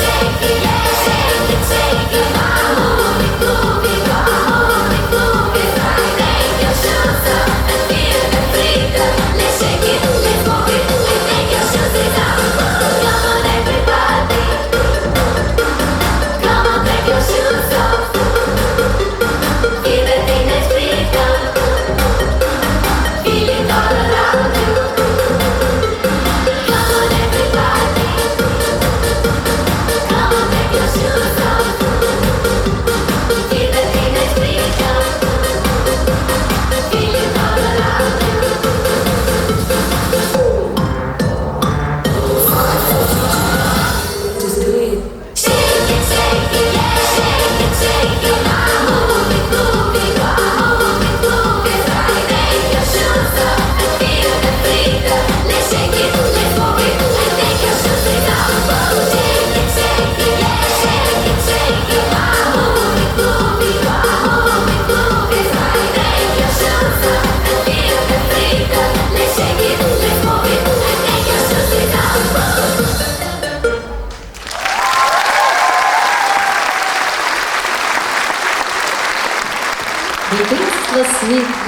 Music.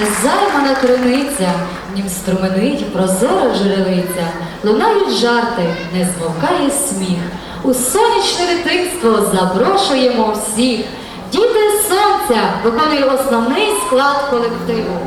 Незаймана криниця, нім струменить прозора жерелиця, лунають жарти, не змовкає сміх. У сонячне дитинство запрошуємо всіх. Діти сонця виконує основний склад колективу.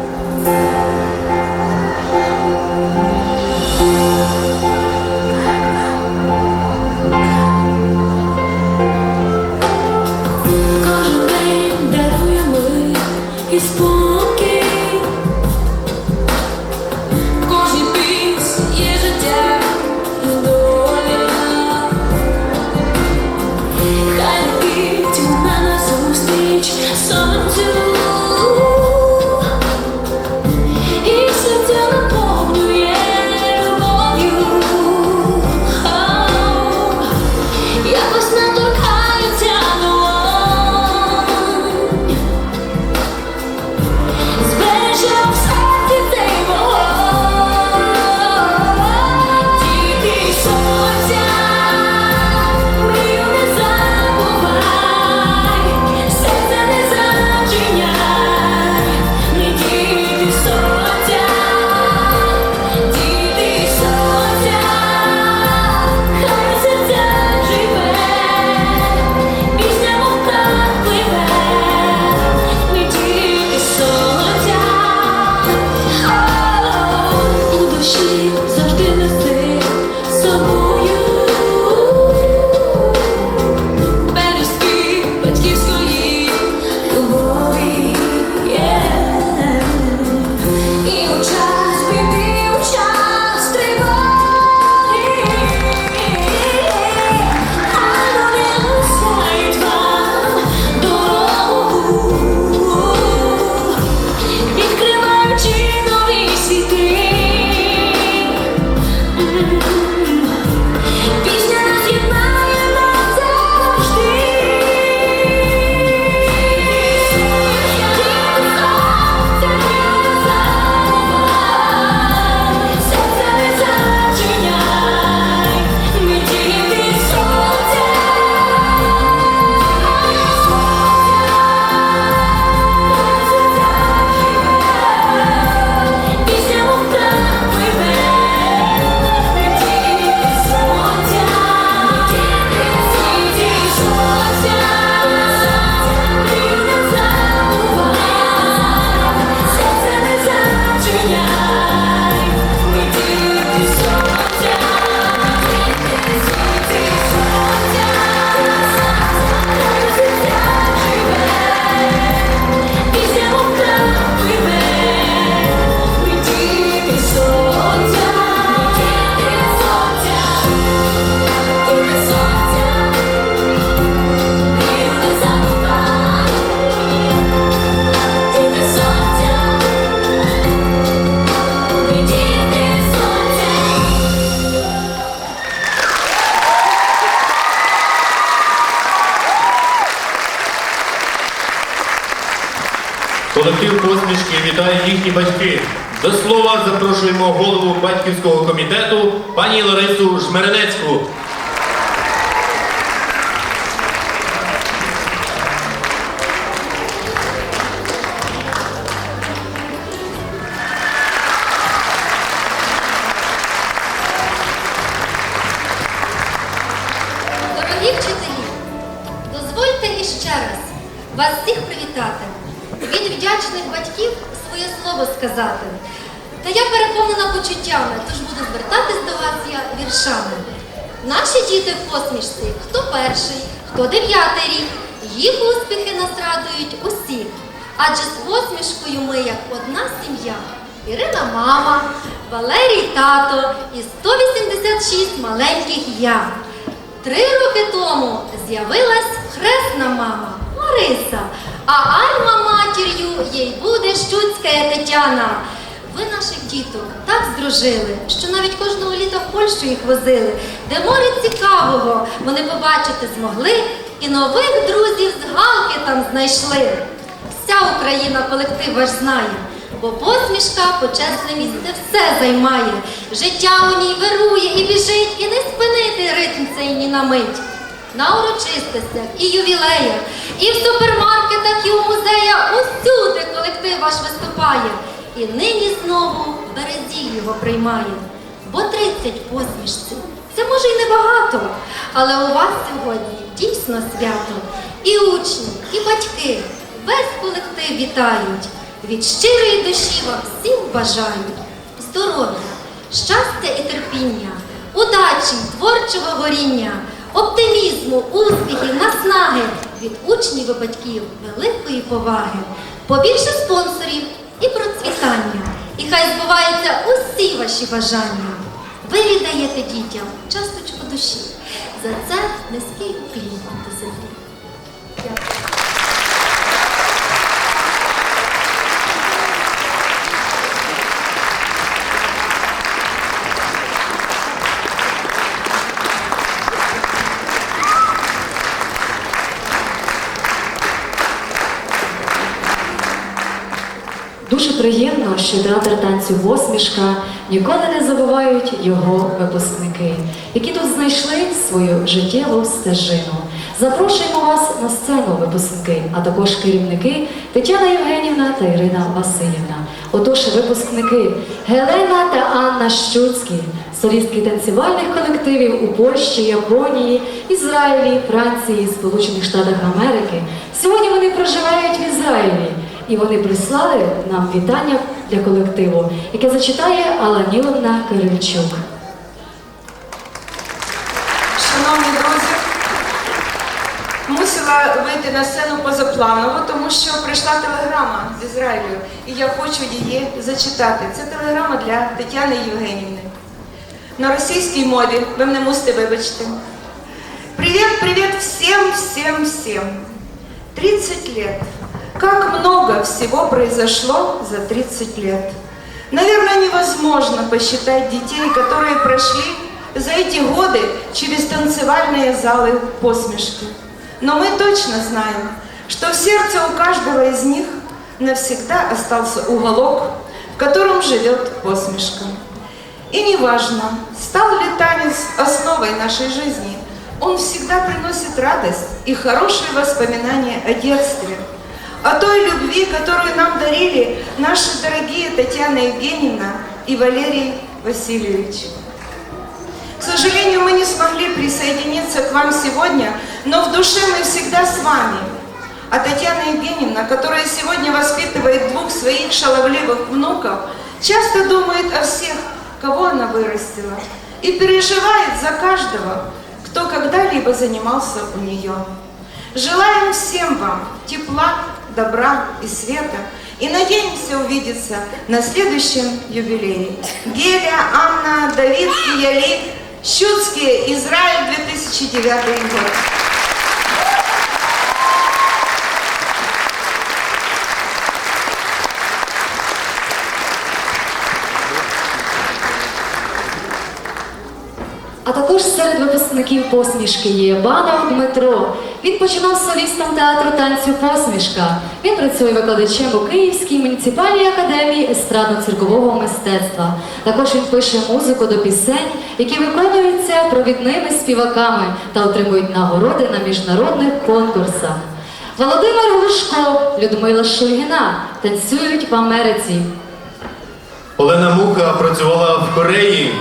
батьківського комітету пані Ларису Жмеренецьку. Посмішці, хто перший, хто дев'ятий рік, їх успіхи нас радують усіх. Адже з посмішкою ми як одна сім'я. Ірина мама, Валерій тато і 186 маленьких я. Три роки тому з'явилась хресна мама Мариса, а Альма матір'ю їй буде Щуцька Тетяна. Ви наших діток так здружили, що навіть кожного літа в Польщу їх возили, де море цікавого вони побачити змогли, і нових друзів з галки там знайшли. Вся Україна колектив ваш знає, бо посмішка почесне місце все займає. Життя у ній вирує і біжить, і не спинити ритм цей ні на мить. На урочистостях і ювілеях, і в супермаркетах, і у музеях усюди колектив ваш виступає. І нині знову Березіль його приймає. Бо 30 посмішців це може й небагато, але у вас сьогодні дійсно свято. І учні, і батьки, весь колектив вітають. Від щирої душі вам всім бажають здоров'я, щастя і терпіння, удачі, творчого горіння, оптимізму, успіхів, наснаги від учнів і батьків великої поваги, побільше спонсорів і процвітання. І хай збуваються усі ваші бажання. Ви віддаєте дітям часточку душі. За це низький уклін до землі. Дякую. Дуже приємно, що театр танцю посмішка ніколи не забувають його випускники, які тут знайшли свою життєву стежину. Запрошуємо вас на сцену, випускники, а також керівники Тетяна Євгенівна та Ірина Васильівна. Отож, випускники Гелена та Анна Щуцькі, солістки танцювальних колективів у Польщі, Японії, Ізраїлі, Франції, Сполучених Штатах Америки. Сьогодні вони проживають в Ізраїлі. І вони прислали нам вітання для колективу, яке зачитає Алла Ніловна Кирильчук. Шановні друзі, мусила вийти на сцену позапланово, тому що прийшла телеграма з Ізраїлю, і я хочу її зачитати. Це телеграма для Тетяни Євгенівни. На російській мові ви мене мусите вибачити. Привет всем, всем, всем. 30 лет. Как много всего произошло за 30 лет. Наверное, невозможно посчитать детей, которые прошли за эти годы через танцевальные залы посмешки. Но мы точно знаем, что в сердце у каждого из них навсегда остался уголок, в котором живет посмешка. И неважно, стал ли танец основой нашей жизни, он всегда приносит радость и хорошие воспоминания о детстве, о той любви, которую нам дарили наши дорогие Татьяна Евгеньевна и Валерий Васильевич. К сожалению, мы не смогли присоединиться к вам сегодня, но в душе мы всегда с вами. А Татьяна Евгеньевна, которая сегодня воспитывает двух своих шаловливых внуков, часто думает о всех, кого она вырастила, и переживает за каждого, кто когда-либо занимался у нее. Желаем всем вам тепла, добра и света, и надеемся увидеться на следующем юбилее. Геля, Анна, Давид Ялик, Щуцкие, Израиль, 2009 год. Випускників посмішки є Банов Дмитро. Він починав солістом театру танцю посмішка. Він працює викладачем у Київській муніципальній академії естрадно-циркового мистецтва. Також він пише музику до пісень, які виконуються провідними співаками та отримують нагороди на міжнародних конкурсах. Володимир Глушко, Людмила Шульгіна танцюють в Америці. Олена Муха працювала в Кореї.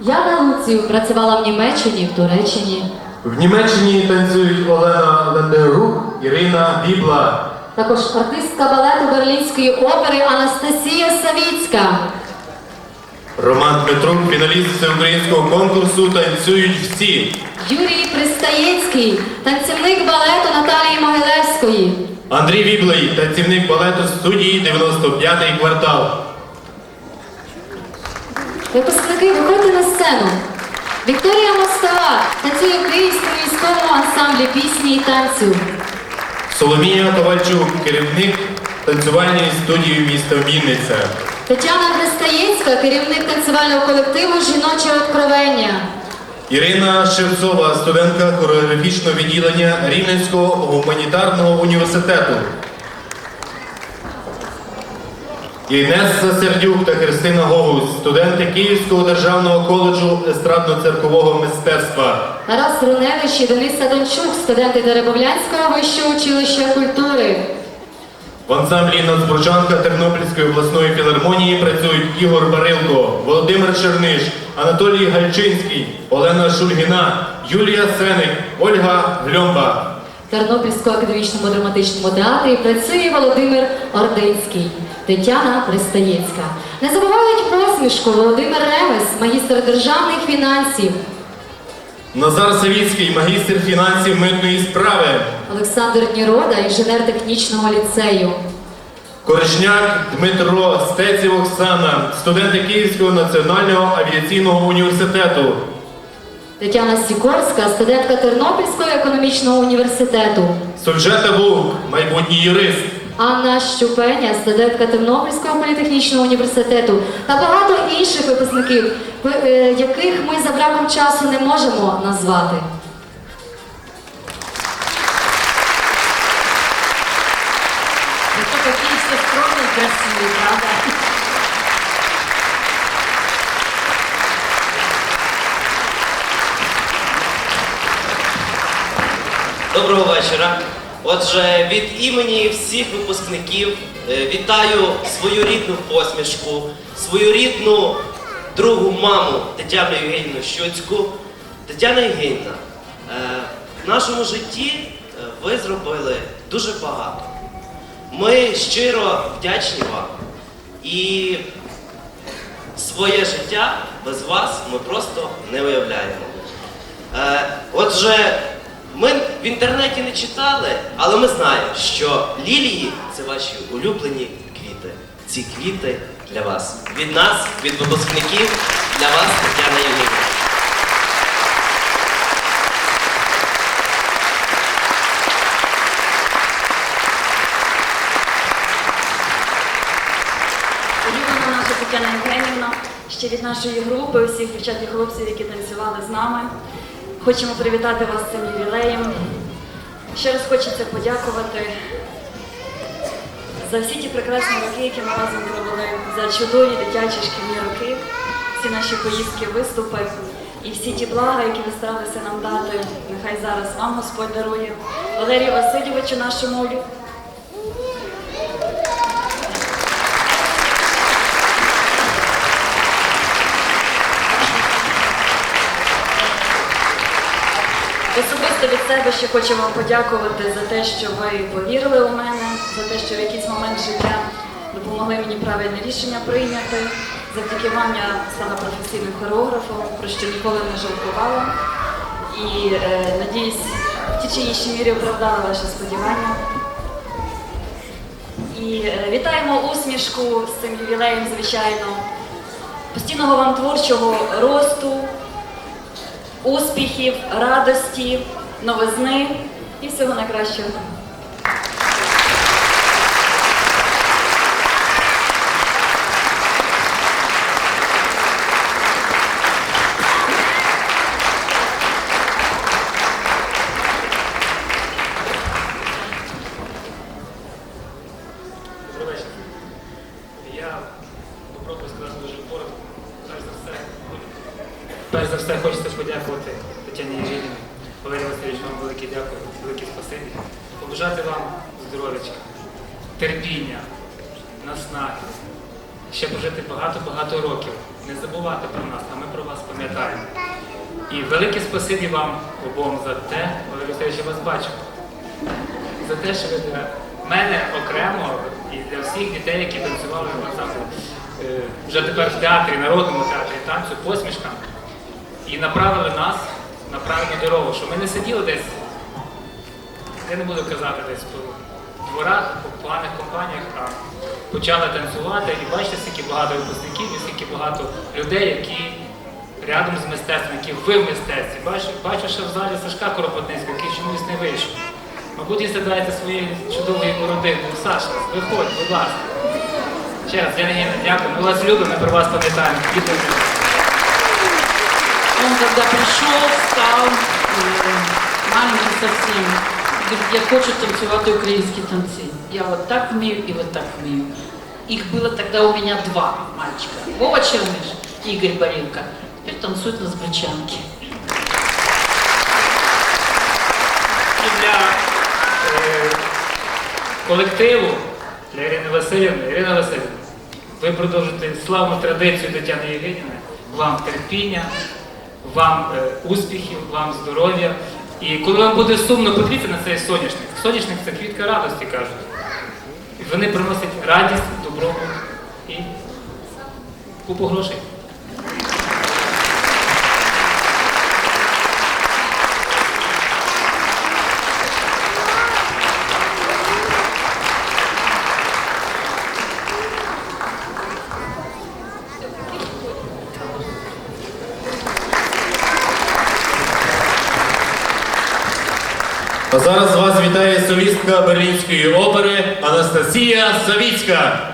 Яна Луців працювала в Німеччині, в Туреччині. В Німеччині танцюють Олена Лендерук, Ірина Бібла. Також артистка балету Берлінської опери Анастасія Савіцька. Роман Дмитрук, фіналіст всеукраїнського конкурсу Танцюють всі. Юрій Пристаєцький, танцівник балету Наталії Могилевської. Андрій Віблей, танцівник балету студії 95-й квартал. Випускники, виходьте на сцену. Вікторія Мостова танцює в Київському військовому ансамблі пісні і танцю. Соломія Ковальчук, керівник танцювальної студії міста Вінниця. Тетяна Христаєцька, керівник танцювального колективу Жіноче откровення. Ірина Шевцова, студентка хореографічного відділення Рівненського гуманітарного університету. Інеса Сердюк та Христина Гогус, студенти Київського державного коледжу естрадно-церкового мистецтва. Тарас Руневич і Денис Садончук, студенти Теребовлянського вищого училища культури. В ансамблі Нацбурчанка Тернопільської обласної філармонії працюють Ігор Барилко, Володимир Черниш, Анатолій Гальчинський, Олена Шульгіна, Юлія Сеник, Ольга Гльомба. Тернопільському академічному драматичному театрі працює Володимир Ординський, Тетяна Пристаєцька. Не забувають посмішку Володимир Ремес, магістр державних фінансів, Назар Савіцький, магістр фінансів митної справи. Олександр Нірода, інженер технічного ліцею. Коришняк Дмитро, Стеців Оксана, студенти Київського національного авіаційного університету. Тетяна Сікорська, студентка Тернопільського економічного університету. Сульжета Вовк, майбутній юрист. Анна Щупеня, студентка Тернопільського політехнічного університету та багато інших випускників, е, яких ми за браком часу не можемо назвати. Доброго вечора. Отже, від імені всіх випускників е, вітаю свою рідну посмішку, свою рідну другу маму Тетяну Євгенівну Щуцьку. Тетяна Євгенівна, е, в нашому житті е, ви зробили дуже багато. Ми щиро вдячні вам і своє життя без вас ми просто не уявляємо. Отже, ми в інтернеті не читали, але ми знаємо, що лілії це ваші улюблені квіти. Ці квіти для вас. Від нас, від випускників, для вас, Тетяна Євгенівна. Улюблена наша Тетяна Євгенівна, ще від нашої групи, усіх дівчат і хлопців, які танцювали з нами. Хочемо привітати вас з цим ювілеєм. Ще раз хочеться подякувати за всі ті прекрасні роки, які ми разом провели, за чудові дитячі шкільні роки, всі наші поїздки, виступи і всі ті блага, які ви старалися нам дати. Нехай зараз вам Господь дарує. Валерію Васильовичу, нашому себе ще хочу вам подякувати за те, що ви повірили у мене, за те, що в якийсь момент життя допомогли мені правильне рішення прийняти. Завдяки вам я стала професійним хореографом, про що ніколи не жалкувала. І е, надіюсь, в тій чи іншій мірі оправдала ваші сподівання. І е, вітаємо усмішку з цим ювілеєм, звичайно. Постійного вам творчого росту, успіхів, радості, новизни і всього найкращого. Перш за все, хочеться подякувати Тетяні Євгенівні. Валерій Васильович, вам велике дякую, велике спасибі. Побажати вам здоров'ячка, терпіння, наснаги, ще пожити багато-багато років. Не забувати про нас, а ми про вас пам'ятаємо. І велике спасибі вам обом за те, Валерій Васильович, я вас бачу. За те, що ви для мене окремо і для всіх дітей, які танцювали в ансамблі, е, вже тепер в театрі, народному театрі танцю посмішка, і направили нас на правильну дорогу, що ми не сиділи десь, я не буду казати десь по дворах, по поганих компаніях, а почали танцювати і бачите, скільки багато випускників і скільки багато людей, які рядом з мистецтвом, які ви в мистецтві. Бачу, бачу, що в залі Сашка Коропотницького, який чомусь не вийшов. Мабуть, і задаєте своєї чудової родини. Саша, виходь, будь ласка. Ще раз, Янина, дякую. Ми вас любимо, ми про вас пам'ятаємо. Дякую. Он когда пришел, встал, э, маленький совсем, говорит, я хочу танцювати українські танці. Я вот так вмію і вот так вмію. Их было тогда у меня два мальчика. Вова Черныш и Игорь Борилко. Теперь танцуют на сбрычанке. І для е, колективу, для Ірини Васильівни, Ірина Васильівна, ви продовжуєте славну традицію Тетяни Євгенівни, вам терпіння, вам е, успіхів, вам здоров'я. І коли вам буде сумно, подивіться на цей соняшник. Соняшник це квітка радості, кажуть. Вони приносять радість, добробут і купу грошей. Зараз вас вітає солістка Берлінської опери Анастасія Савіцька.